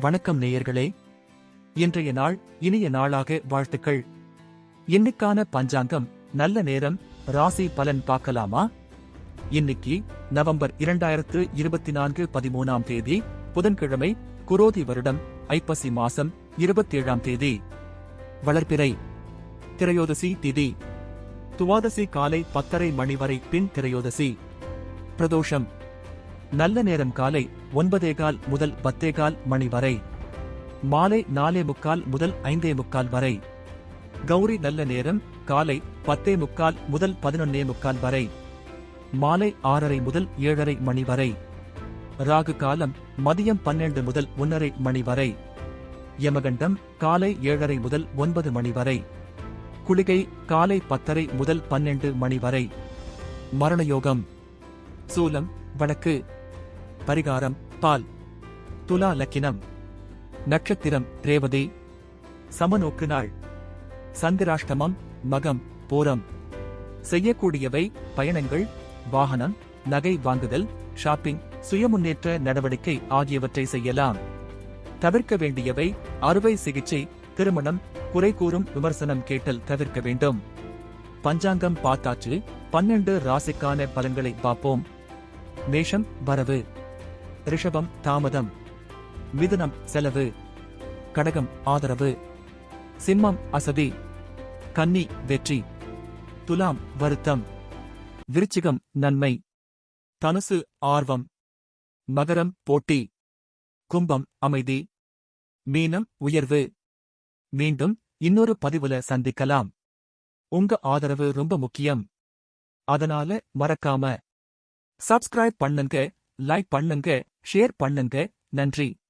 வணக்கம் நேயர்களே. இன்றைய நாள் இனிய நாளாக வாழ்த்துக்கள். இன்னைக்கான பஞ்சாங்கம் நல்ல நேரம் ராசி பலன் பார்க்கலாமா? இன்னைக்கு நவம்பர் இரண்டாயிரத்து இருபத்தி நான்கு பதிமூணாம் தேதி புதன்கிழமை குரோதி வருடம் ஐப்பசி மாசம் இருபத்தேழாம் தேதி. வளர்ப்பிறை திரையோதசி திதி. துவாதசி காலை பத்தரை மணி வரை பின் திரையோதசி. பிரதோஷம் நல்ல நேரம் காலை ஒன்பதே கால் முதல் பத்தே கால் மணி வரை. மாலை நாலே முக்கால் முதல் ஐந்தே முக்கால் வரை. கௌரி நல்ல நேரம் காலை பத்தே முக்கால் முதல் பதினொன்னே முக்கால் வரை. மாலை ஆறரை முதல் ஏழரை மணி வரை. ராகு காலம் மதியம் பன்னெண்டு முதல் ஒன்னரை மணி வரை. யமகண்டம் காலை ஏழரை முதல் ஒன்பது மணி வரை. குளிகை காலை பத்தரை முதல் பன்னெண்டு மணி வரை. மரணயோகம் சூலம் வழக்கு பரிகாரம் பால். துலா லக்கினம். நட்சத்திரம் ரேவதி. சமநோக்கு நாள். சந்திராஷ்டமம் மகம் போரம். செய்யக்கூடியவை பயணங்கள் வாகனம் நகை வாங்குதல் ஷாப்பிங் சுயமுன்னேற்ற நடவடிக்கை ஆகியவற்றை செய்யலாம். தவிர்க்க வேண்டியவை அறுவை சிகிச்சை திருமணம் குறை கூறும் விமர்சனம் கேட்டல் தவிர்க்க வேண்டும். பஞ்சாங்கம் பார்த்தாச்சு பன்னெண்டு ராசிக்கான பலன்களை பார்ப்போம். மேஷம் வரவு. ரிஷபம் தாமதம் மிதுனம் செலவு கடகம் ஆதரவு சிம்மம் அசதி கன்னி வெற்றி துலாம் வருத்தம் விருச்சிகம் நன்மை தனுசு ஆர்வம் மகரம் போட்டி கும்பம் அமைதி மீனம் உயர்வு. மீண்டும் இன்னொரு பதிவுல சந்திக்கலாம். உங்க ஆதரவு ரொம்ப முக்கியம். அதனால மறக்காம சப்ஸ்கிரைப் பண்ணுங்க லைக் பண்ணுங்க ஷேர் பண்ணுங்க. நன்றி.